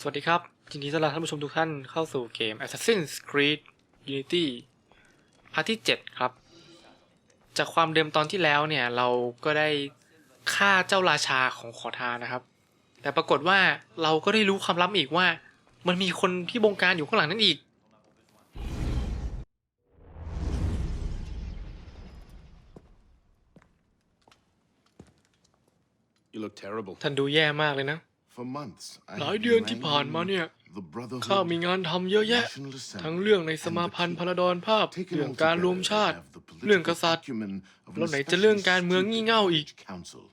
สวัสดีครับยินดีต้อนรับท่านผู้ชมทุกท่านเข้าสู่เกม Assassin's Creed Unity พาร์ทที่ 7 ครับ จากความเดิมตอนที่แล้วเนี่ย เราก็ได้ฆ่าเจ้าราชาของขอทานนะครับ แต่ปรากฏว่าเราก็ได้รู้ความลับอีกว่า มันมีคนที่บงการอยู่ข้างหลังนั่นอีก You look terrible. ท่านดูแย่มากเลยนะ For months, I หลาย have เดือน been ที่ผ่านมาเนี่ย wrangling the Brotherhood, ข้ามีงานทำเยอะแยะ National Assembly, ทั้งเรื่องในสมาพันธ์พลดรภาพ taken เรื่อง all การรว together, มชาติ have the political เรื่องกษัตริย์ acumen of an แล้วไหนจะเรื่องการเมือง especially งี่เง่าอีก astute council.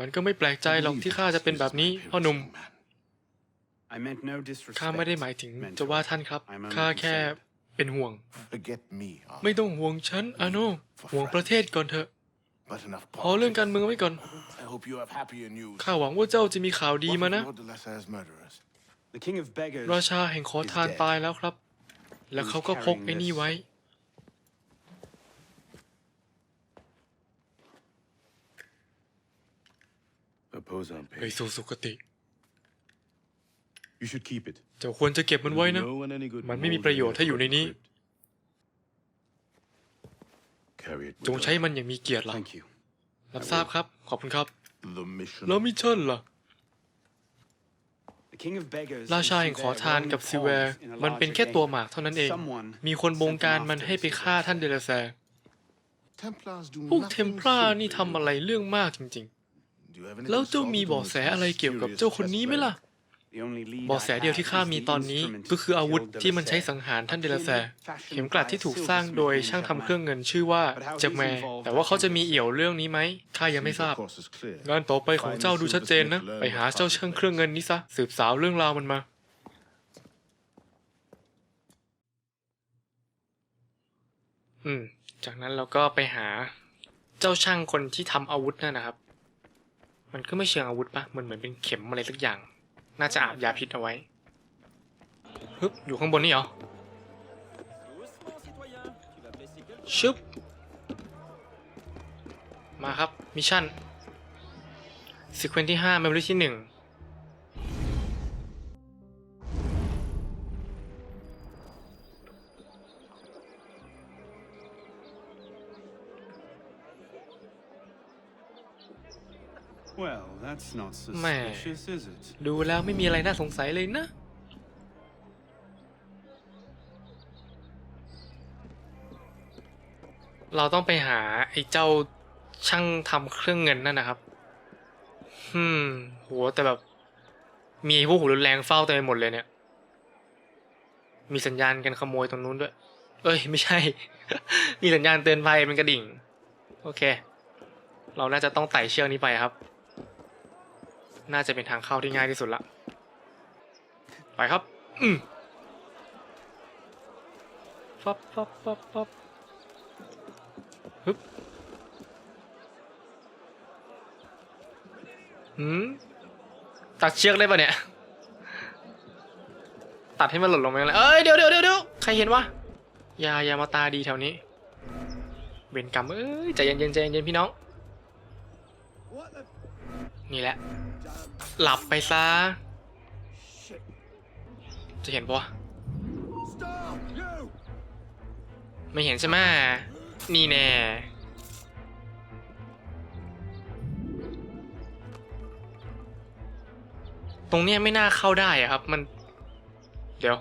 มันก็ไม่แปลกใจหรอกที่ข้าจะเป็นแบบนี้พ่อหนุ่ม I meant no disrespect. ข้าไม่ได้หมายถึง Mentor. จะว่าท่านครับ I'm only ข้าแค่ concerned. เป็นห่วง Forget me, Arthur, ไม่ต้องห่วงฉันอาโนห่วงประเทศก่อนเถอะ but enough พอเรื่องการ politics. เมืองไว้ก่อน I hope you have happier news. ข้าหวังว่าเจ้าจะมีข่าวดี What มา of นะ Lord de Lassa's murderers? The king of beggars. ราชาแห่งขอทานตายแล้วครับ แล้วเขาก็พกไอ้นี่ไว้ A pose on ไป page. สู่สุคติ You should keep it. เจ้าควรจะเก็บมันไว้นะ No one any good มันไม่มี holds ประโยช it น์ถ้าอยู่ในนี้ จงใช้ honor. มันอย่างมีเกียรติล่ะ Thank you. รับทราบครับ ขอบคุณครับ The mission. แล้วมิชชั่นล่ะ The king of beggars. ราชาแห่งขอทานกับซิเวร์มันเป็นแค่ตัวหมากเท่านั้นเอง Someone มีคนบงการมันให้ไปฆ่าท่านเดลแซ Templars do พวก nothing เทมพลานี่ simply. ทำอะไรเรื่องมากจริง Do you have ๆ anything แล้วเจ้ามี solid เบาะ on แส this อะไรเกี่ยวกับเจ้าคนนี้ไหมล่ะ บาะแสเดียวที่ข้ามีตอนนี้ก็คืออาวุธที่มันใช้สังหารท่านเดลแซเข็มกลัดที่ถูกสร้างโดยช่างทำเครื่องเงินชื่อว่าแจ็คแมร์แต่ว่าเขาจะมีเอี่ยวเรื่องนี้ไหมข้ายังไม่ทราบ Of course, is clear. งานต่อไปของเจ้าดูชัดเจนนะ ไปหาเจ้าช่างเครื่องเงินนี้ซะสืบสาวเรื่องราวมันมาอืม จากนั้นเราก็ไปหาเจ้าช่างคนที่ทำอาวุธนั่นนะครับ มันก็ไม่เชิงอาวุธปะมันเหมือนเป็นเข็มอะไรสักอย่าง น่าจะอาบยาพิษเอาไว้ฮึบอยู่ข้างบนนี่เหรอชึบมาครับ มิชชั่นซีเควนต์ที่5 Memory ที่1 Well, that's not Man. suspicious, is it? ดูแล้วไม่มีอะไรน่าสงสัยเลยนะ เราต้องไปหาไอ้เจ้าช่างทำเครื่องเงินนั่นนะครับอืมโหแต่แบบ มีพวกหูรุนแรงเฝ้าเต็มไปหมดเลยเนี่ย มีสัญญาณกันขโมยตรงนู้นด้วย เอ้ย ไม่ใช่ มีสัญญาณเตือนภัยเป็นกระดิ่ง โอเค เราน่าจะต้องไต่เชือกนี้ไปครับ น่าจะเป็นทางเข้าที่ง่ายที่สุดละ ไปครับ อืมฟับฟับฟับฟับฮึบหืมตัดเชือกได้ปะเนี่ย ตัดให้มันหล่นลงไปเลยเอ้ย เดี๋ยวเดี๋ยวเดี๋ยวเดียวใครเห็นวะอย่าอย่ามาตาดีแถวนี้ เวรกรรมเอ้ย ใจเย็นใจเย็นพี่น้อง นี่แหละ หลับไปซะ จะเห็นปะไม่เห็นใช่ไหมนี่แน่ตรงเนี้ยไม่น่าเข้าได้อะครับ มัน เดี๋ยว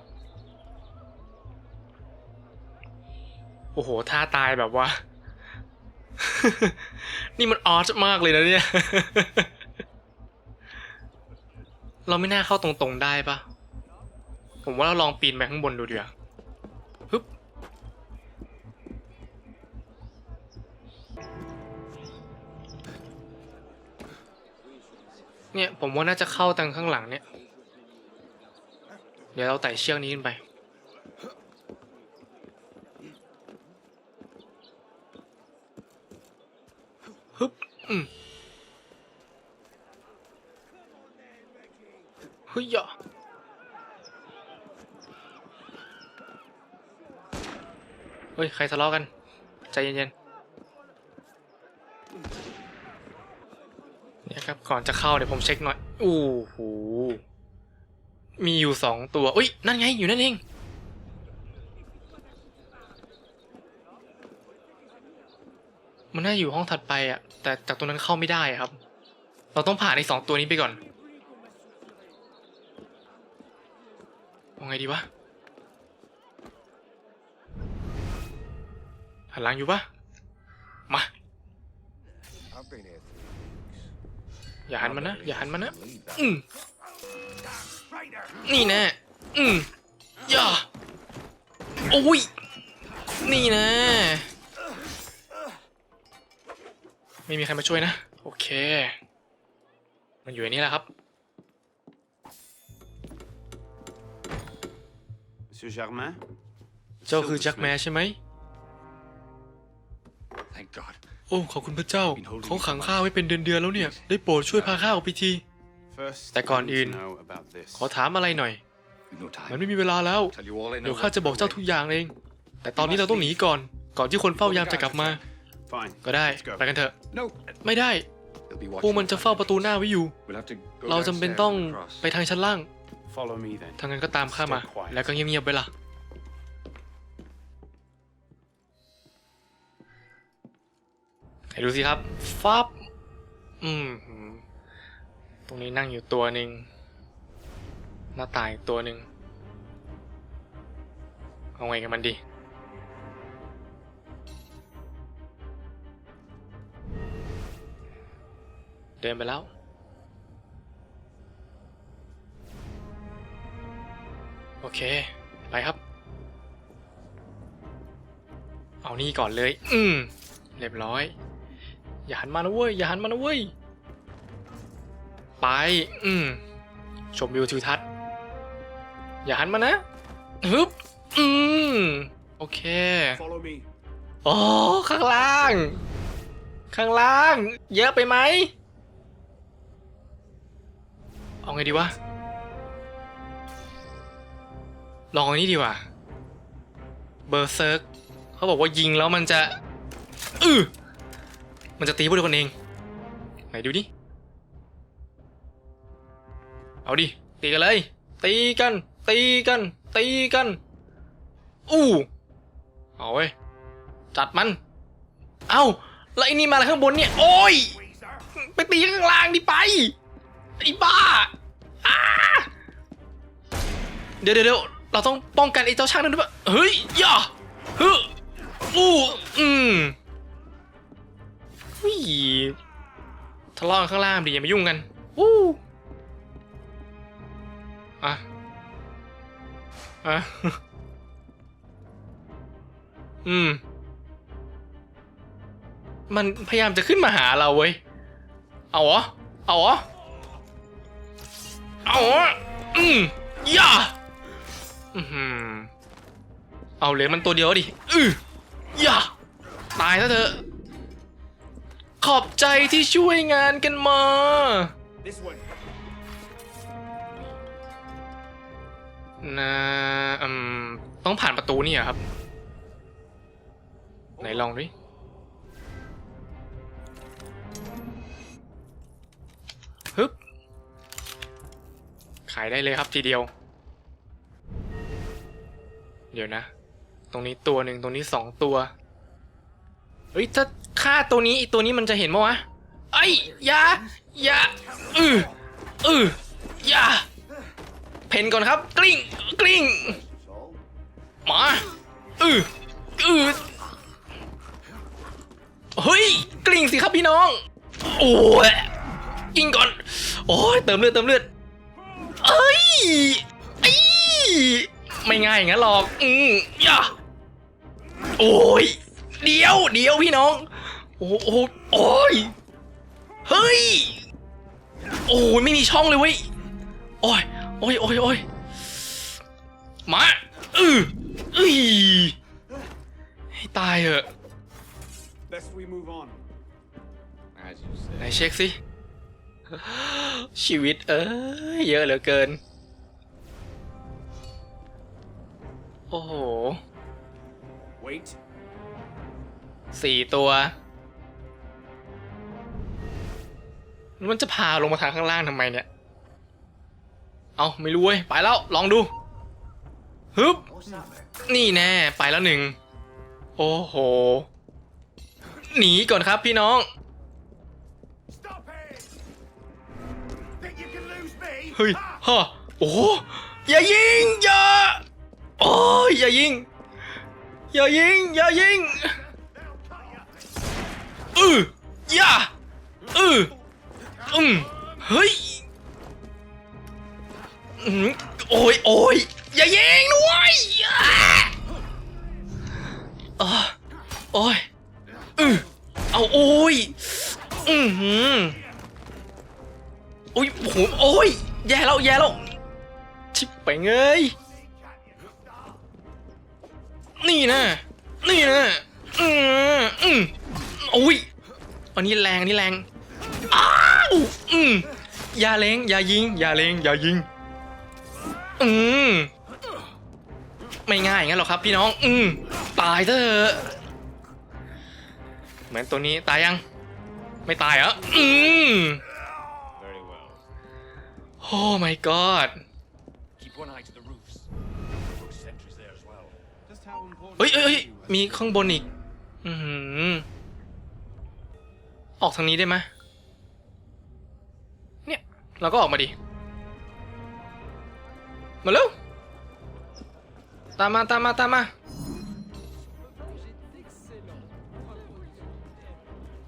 โอ้โหท่าตายแบบว่า นี่มันออสมากเลยนะเนี่ย เราไม่น่าเข้าตรงๆได้ปะผมว่าเราลองปีนไปข้างบนดูดีกว่าฮึบเนี่ยผมว่าน่าจะเข้าทางข้างหลังเนี่ย เดี๋ยวเราไต่เชือกนี้ขึ้นไป ฮึบอืม เฮ้ยเฮ้ย ใครทะเลาะกัน ใจเย็นๆ เนี่ยครับ ก่อนจะเข้าเดี๋ยวผมเช็คหน่อย อู้หูมีอยู่สองตัวอุ้ย นั่นไง อยู่นั่นเอง มันน่าอยู่ห้องถัดไปอะแต่จากตรงนั้นเข้าไม่ได้ครับ เราต้องผ่านไอ้สองตัวนี้ไปก่อนเอา ไงดีวะหันหลังอยู่ปะมา อย่าหันมันนะ อย่าหันมันนะ อืมนี่แน่อืมย่าโอ้ย นี่นะ ไม่มีใครมาช่วยนะ โอเค มันอยู่ในนี้แหละครับ Monsieur Germain? เจ้าคือแจ็คแมร์ใช่ไหม Thank God. โอ้ ขอบคุณพระเจ้า เขาขังข้าไว้เป็นเดือนๆแล้วเนี่ย ได้โปรดช่วยพาข้าออกไปที First, แต่ I ก่อน need อื่น to know about this. ขอถามอะไรหน่อย We've no time. มันไม่มีเวลาแล้ว Tell you all I know. เดี๋ยวข้าจะบอกเจ้าทุกอย่างเอง แต่ตอนนี้เราต้องหนีก่อน ก่อนที่คนเฝ้ายามจะกลับมา Fine. ก็ได้ Let's go. ไปกันเถอะ No. ไม่ได้ They'll be พวก watching. มันจะเฝ้าประตูหน้าไว้อยู่ We'll have to go เราจำเป็น downstairs ต้อง and across. ไปทางชั้นล่าง Follow me then. ทางนั้นก็ตามข้ามา Stay quiet แล้วก็เงียบๆไปล่ะ ไหนดูสิครับ ฟับ อืม ตรงนี้นั่งอยู่ตัวหนึ่ง หน้าตายตัวหนึ่ง เอาไงกับมันดี เดินไปแล้ว โอเค ไปครับ เอานี่ก่อนเลย อืมเรียบร้อย อย่าหันมานะเว้ย อย่าหันมานะเว้ย ไป อืมชมวิวทิวทัศน์ อย่าหันมานะฮึบ อืมโอเค Follow me. โอ้ข้างล่าง ข้างล่าง เยอะไปไหม เอาไงดีวะ ลองอันนี้ดีกว่า เบอร์เซิร์กเขาบอกว่ายิงแล้วมันจะอือมันจะตีพวกเดียวกันเอง ไหนดูดิ เอาดิ ตีกันเลย ตีกัน ตีกัน ตีกัน อู้เอาเว้ย จัดมัน เอ้า แล้วไอ้นี่มาอะไรข้างบนเนี่ย โอ้ย ไปตีข้างล่างดิไป ไอ้บ้าอ้าเดี๋ยวเดี๋ยว เราต้องป้องกันไอ้เจ้าช่างนั่นด้วยปะเฮ้ยย่าฮึอู้อืมเฮ้ยทะเลาะกันข้างล่างดิอย่ามายุ่งกันอู้อะอะอืม มันพยายามจะขึ้นมาหาเราเว้ย เอาเหรอ เอาเหรอ เอาเหรอ อืมย่า เอาเหลือมันตัวเดียวดิ อือย่าตายซะเถอะ ขอบใจที่ช่วยงานกันมา This way. นะอืมต้องผ่านประตูนี่เหรอครับ ไหนลองดิ ฮึบ ขายได้เลยครับทีเดียว เดี๋ยวนะ ตรงนี้ตัวหนึ่งตรงนี้สองตัว เฮ้ยถ้าฆ่าตัวนี้อีตัวนี้มันจะเห็นมั้วะไอ้ยยาอย่าอืออืออย่าเพนก่อนครับ กลิ้งกลิ้งมาอืออือเฮ้ยกลิ้งสิครับพี่น้อง โอ้ยกินก่อน โอ้ยเติมเลือดเติมเลือดเอ้ยไอ้ ไม่ง่ายอย่างนั้นหรอก อืมอย่าโอ้ย เดี๋ยวเดี๋ยวพี่น้อง โอ้โหโอ้ย เฮ้ย โอ้ยไม่มีช่องเลยเว้ย โอ้ย โอ้ยโอ้ยโอ้ยมาอืออือให้ตายเหอะ Best we move on. As you ไหน say. เช็คสิ ชีวิตเอ้ยเยอะเหลือเกิน อ้โห Wait. สี่ตัว มันจะพาลงมาทางข้างล่างทำไมเนี่ย เอาไม่รู้เว้ย ไปแล้ว ลองดู ฮึบ นี่แน่ ไปแล้วหนึ่ง โอ้โห หนีก่อนครับพี่น้อง Stop it! Think you can lose me? เฮ้ย ฮะ โอ้โหอย่ายิงอย่า โอ้ยอย่ายิง อย่ายิง อย่ายิงอืออย่าอืออืมเฮ้ยโอ้ยโอ้ยอย่ายิงด้วยอ่าอ่าโอ้ยอือเอาโอ้ยอือหือโอ้ยโหโอ้ยแย่แล้วแย่แล้วชิบไปเงย นี่นะ นี่นะ อืมอืมโอ้ยอันนี้แรงนนี้แรง อ้าวอืมอย่าเล็งอย่ายิง อย่าเล็งอย่ายิง อืมไม่ง่ายงั้นหรอกครับพี่น้อง อืมตายเถอะเหมือนตัวนี้ตายยัง ไม่ตายเหรอ อืมโอ้ my god ฮ้ยเฮ้ยเฮ้ยมีข้างบนอีกอือหือออกทางนี้ได้ไหมเนี่ย เราก็ออกมาดิ มาเร็ว ตามมาตามมาตามมา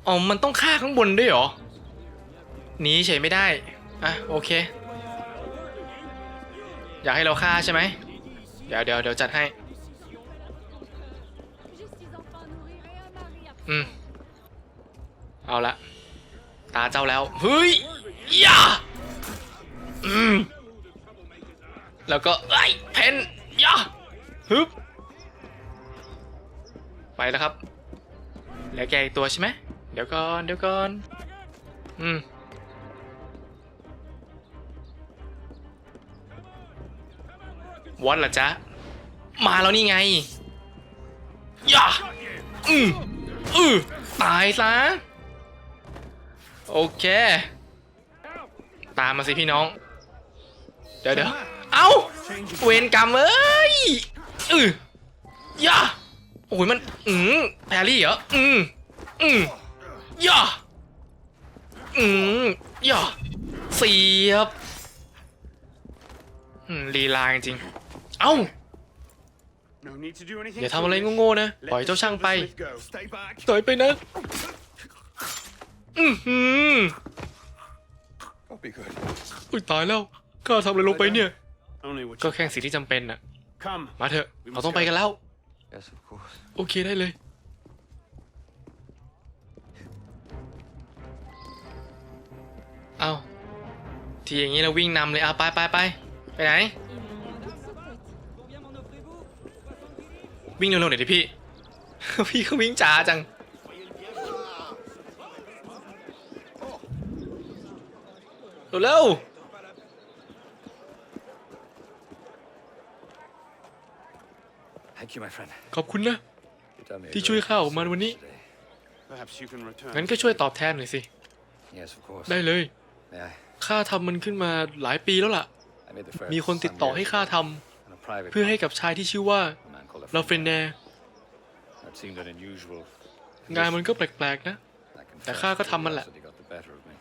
อ๋อ มันต้องฆ่าข้างบนด้วยเหรอ หนีเฉยไม่ได้ อะ โอเค อยากให้เราฆ่าใช่ไหม เดี๋ยวเดี๋ยวเดี๋ยวจัดให้ อืม เอาละ ตาเจ้าแล้ว เฮ้ยยาอืม แล้วก็ไอ้ยเพนยาฮึบ ไปแล้วครับ แล้วแกอีกตัวใช่ไหม เดี๋ยวก่อน เดี๋ยวก่อน อืมวัดเหรอจ๊ะ มาแล้วนี่ไงย่าอืม อือตายซะ โอเค ตามมาสิพี่น้อง เดี๋ยวเดี๋ยวเอ้า เวรกรรมเอ้ยอือย่าโอ้ยมัน อืมแพรรี่เหรอ อืมอืมย่าอืมย่าเสียบอืมลีลาจริง เอ้า No need to do anything. อย่าทำอะไร foolish. โง่ๆนะ Let ปล่อย the เจ้าช่างไป silversmith go. Stay back. ถอยไปนะอือหือ I'll be good. อุ้ยตายแล้วข้าทำอะไรลงไปเนี่ย Only what ก็ you แค่สิ่งที่จำเป็นน่ะ come. มาเถอะ เราต้องไปกันแล้ว Yes, of course. โอเคได้เลย เอาทีอย่างนี้เราวิ่งนำเลยเอาไปไปไปไปไหน วิ่งเร็วๆหน่อยดิพี่ พี่เขาวิ่งจ้าจัง เร็ว Thank you, my friend. ๆขอบคุณนะ You done me a ที่ great ช่วยข้าออกมา service วันนี้ today. Perhaps you can return. งั้นก็ช่วยตอบแทนหน่อยสิ Yes, of course. ได้เลย May I? ข้าทำมันขึ้นมาหลายปีแล้วล่ะ I made the first มีคนติดต่อให้ข้าทำ on a private เพื่อให้กับชายที่ชื่อว่า a man called ลาเฟนแนร์ That seemed an unusual. งานมันก็แปลกๆนะ I confess แต่ข้าก็ทำมันแหละ curiosity got the better of me.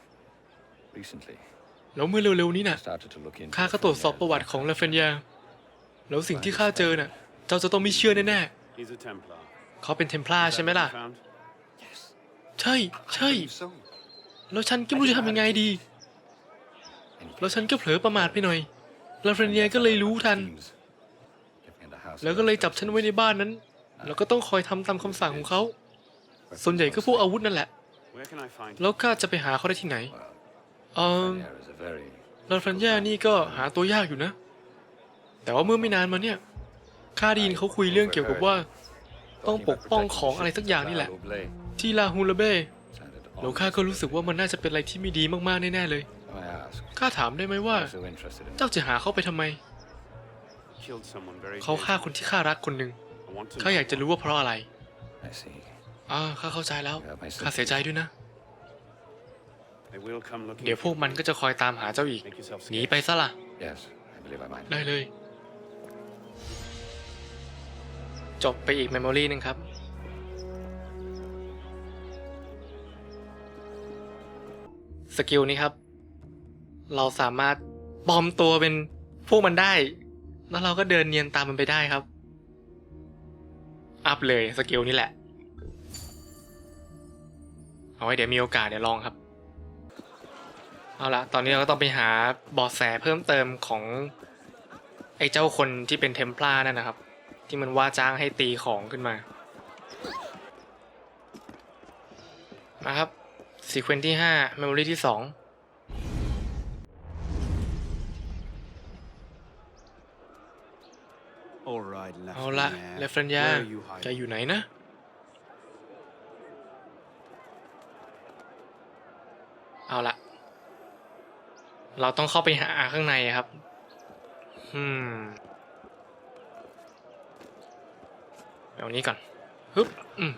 Recently, แล้วเมื่อเร็วๆนี้น่ะ I started to look into ข้าก็ตรวจสอบประวัติของลาเฟนแนร์แล้วสิ่งที่ข้าเจอน่ะ เจ้าจะต้องไม่เชื่อแน่ He's a Templar. ๆเขาเป็นเทมพลา Is ใช่ that ไหม what ล่ะ you found? ใช่ใช่ Believe so. แล้วฉันก็ไม่รู้จะทำยังไงดี And แล้วฉันก็เผลอประมาทไปหน่อยลาเฟนแนร์ก็เลยรู้ทัน แล้วก็เลยจับฉันไว้ในบ้านนั้น แล้วก็ต้องคอยทำตามคำสั่งของเขา ส่วนใหญ่ก็พวกอาวุธนั่นแหละ แล้วข้าจะไปหาเขาได้ที่ไหนเออลาเฟนแนร์นี่ก็หาตัวยากอยู่นะ แต่ว่าเมื่อไม่นานมาเนี่ยข้าได้ยินเขาคุยเรื่องเกี่ยวกับว่า ต้องปกป้องของอะไรสักอย่างนี่แหละ ที่ลาฮูลาเบ้แล้วข้าก็รู้สึกว่ามันน่าจะเป็นอะไรที่ไม่ดีมากๆแน่ๆเลยข้าถามได้ไหมว่า เจ้าจะหาเขาไปทำไม เขาฆ่า dear. คนที่ข้ารักคนหนึ่ง I want to ข้าอยากจะรู้ว่าเพราะอะไร I see. อ่าข้าเข้าใจแล้วข้าเสียใจด้วยนะ They will come looking เดี๋ยวพวกมันก็จะคอยตามหาเจ้าอีก Make yourself หนี scarce. ไปซะล่ะ Yes, live by mine. ได้เลย จบไปอีกเมมโมรีหนึ่งครับ สกิลนี้ครับ เราสามารถปลอมตัวเป็นพวกมันได้ แล้วเราก็เดินเนียนตามมันไปได้ครับ อัพเลยสกิลนี้แหละ เอาไว้เดี๋ยวมีโอกาสเดี๋ยวลองครับ เอาละตอนนี้เราก็ต้องไปหาบาะแสเพิ่มเติมของ ไอ้เจ้าคนที่เป็นเทมพลานั่นนะครับ ที่มันว่าจ้างให้ตีของขึ้นมา มาครับซีเควนต์ที่5 Memory ที่ 2 เอาละเลฟเฟนยา Where are you แก hiding? อยู่ไหนนะ เอาละเราต้องเข้าไปหาข้างในครับ อืมเอานี้ก่อน ฮึบ อืม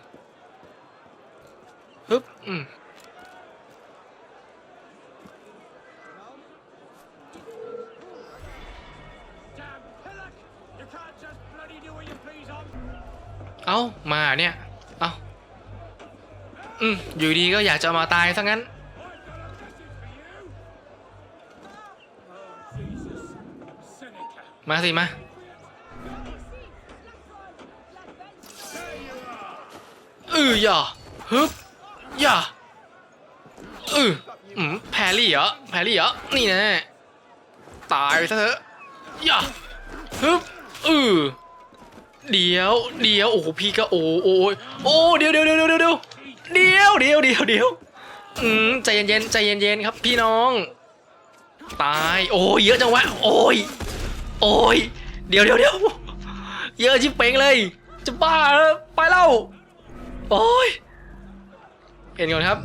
ฮึบ อืม เอ้ามาเนี่ย เอ้าอืมอยู่ดีก็อยากจะมาตายซะงั้น มาสิมาเออย่าฮึบย่าเอออืมแพรรี่เหรอแพรรี่เหรอนี่แน่ตายซะเถอะย่าฮึบเออ เดี๋ยวเดี๋ยวโอ้โหพี่ก็โอ้โอ้ยโอ้เดี๋ยวเดี๋ยวเดี๋ยวเดี๋ยวเดี๋ยวเดี๋ยวเดี๋ยวเดี๋ยวเดี๋ยวอืมใจเย็นๆใจเย็นๆครับ พี่น้อง ตายโอ้ยเยอะจังวะโอ้ยโอ้ยเดี๋ยวเดี๋ยวเดี๋ยวเยอะชิบเป่งเลย จะบ้าแล้วไปแล้วโอ้ยเห็นก่อนครับ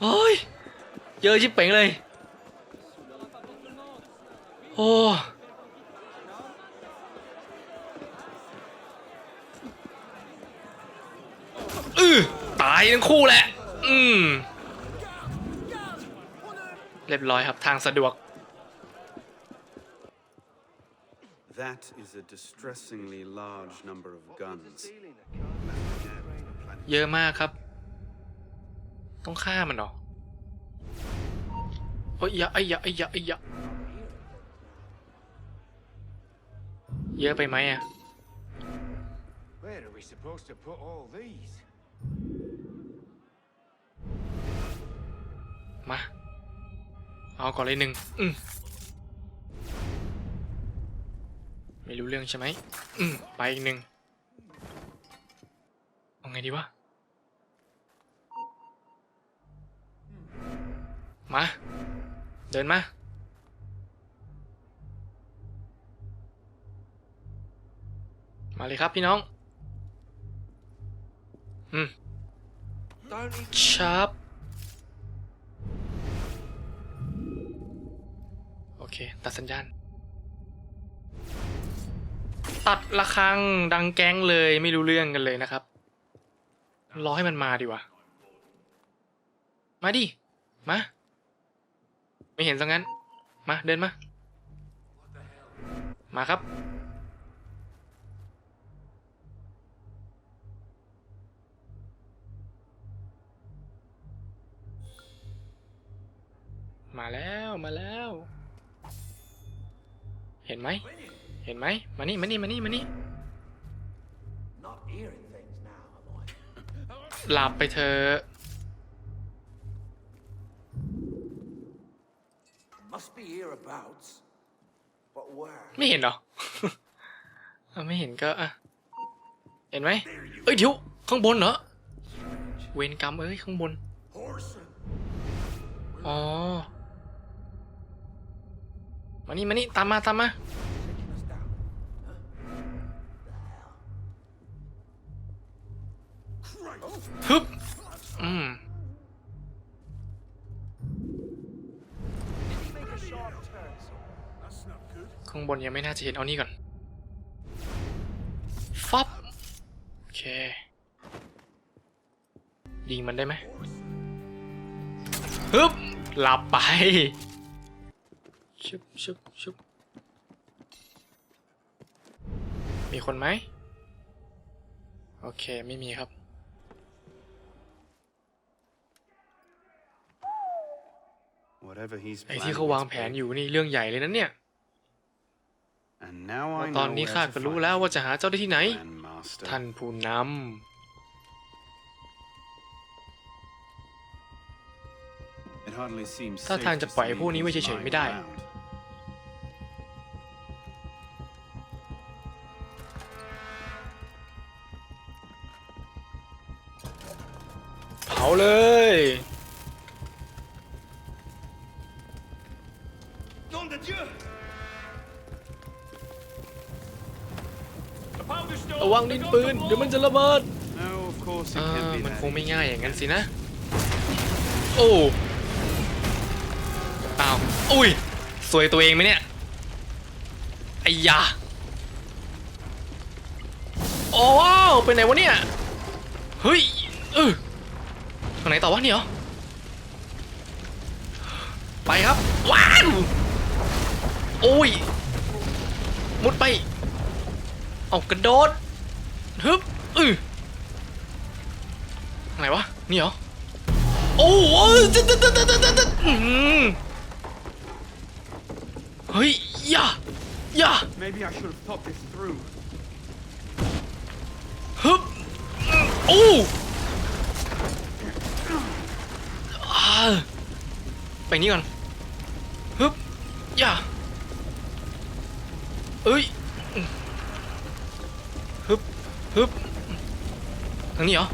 โอ้ยเยอะชิบเป่งเลยโอ้ อือตายทั้งคู่แหละ อืมเรียบร้อยครับทางสะดวก That is a distressingly large number of guns. เยอะมากครับ ต้องฆ่ามันเหรอโอ้ยอย่าไอ้ยอย่าไอ้ยอย่าไอ้ยอย่าเยอะไปไหมอะ Where are we supposed to put all these? มา เอาก่อนเลยหนึ่งอืมไม่รู้เรื่องใช่ไหมอืมไปอีกหนึ่งเอาไงดีวะ มา เดินมา มาเลยครับพี่น้อง อืมชับโอเค ตัดสัญญาณ ตัดระฆังดังแก๊งเลยไม่รู้เรื่องกันเลยนะครับ รอให้มันมาดีกว่ามาดิ มา ไม่เห็นซะงั้น มาเดินมา มาครับ มาแล้วมาแล้ว เห็นไหมเห็นไหมมานี่มานี่มานี่มานี่ Not hearing things now, am I? หลับไปเถอะ Must be hereabouts. But where? ไม่เห็นเหรอเอาไม่เห็นก็อะเห็นไหมเอ้ยเดี๋ยวข้างบนเหรอเวรกรรมเอ้ยข้างบน Horson. อ๋อ มานี่มานี่ตามมาตามมาฮึบอืมข้างบนยังไม่น่าจะเห็นเอานี่ก่อนฟับโอเคยิงมันได้ไหมฮึบหลับไป ชุบชุบชุบมีคนไหม โอเค ไม่มีครับ ไอที่เขาวางแผนอยู่นี่เรื่องใหญ่เลยนะเนี่ย ตอนนี้ข้าก็รู้แล้วว่าจะหาเจ้าได้ที่ไหน ท่านผู้นำถ้าทางจะปล่อยพวกนี้ไว้เฉยๆไม่ได้ ระวังดินปืนเดี๋ยวมันจะระเบิด No, of course it อ่า can't be มัน that คงไม่ easy. ง่ายอย่างนั้นสินะ โอ้อ้าวอุ้ย สวยตัวเองไหมเนี่ยไอ้ยาโอ้ว้าวไปไหนวะเนี่ย เฮ้ย เออทางไหนต่อวะเนี่ยเหรอไปครับ ว้าว โอ้ย มุดไป เอากระโดดฮึบอือทางไหนวะ นี่เหรอ โอ้โหตึ๊ดตึ๊ดตึ๊ดตึ๊ดตึ๊ดตึ๊ดอืมเฮ้ยอย่าอย่า Maybe I should have thought this through. ฮึบอืมโอ้อ่าไปนี่ก่อนฮึบอย่าเอ้ยอืมฮึบ ฮึบทางนี้เหรอ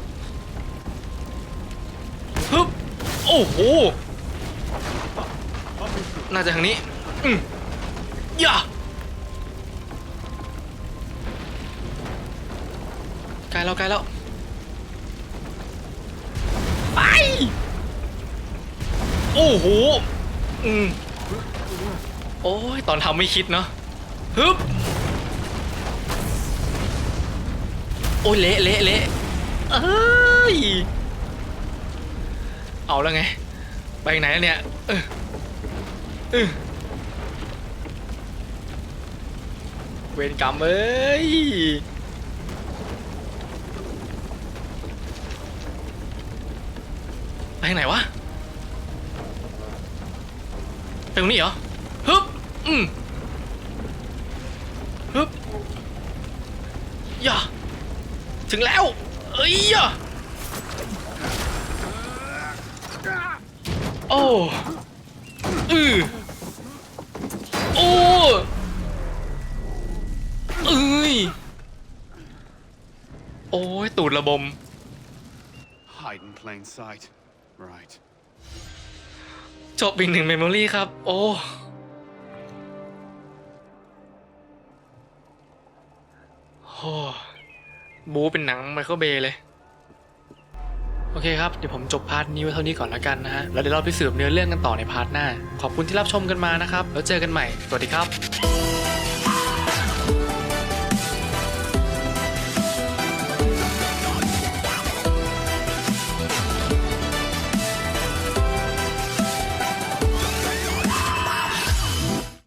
ฮึบโอ้โหน่าจะทางนี้อืมย่าใกล้แล้วใกล้แล้วไปโอ้โหอืมโอ้ยตอนทำไม่คิดเนาะฮึบ โอ้ยเละเละเละเอ้ยเอาแล้วไง ไปไหนแล้วเนี่ยเออเออเวรกรรมเอ้ยไปทางไหนวะไปตรงนี้เหรอฮึบอืมฮึบย่า ถึงแล้ว เอ้ยอย่าโอ้อือโอ้เอ้ย โอ้ย ตูดระบม Hide in plain sight. Right. จบอีกหนึ่งเมมโมรี่ครับ โอ้ บูเป็นหนังไมเคิลเบย์เลย โอเคครับ เดี๋ยวผมจบพาร์ทนี้ไว้เท่านี้ก่อนละกันนะฮะ แล้วเดี๋ยวเราไปสืบเนื้อเรื่องกันต่อในพาร์ทหน้า ขอบคุณที่รับชมกันมานะครับ แล้วเจอกันใหม่ สวัสดีครับ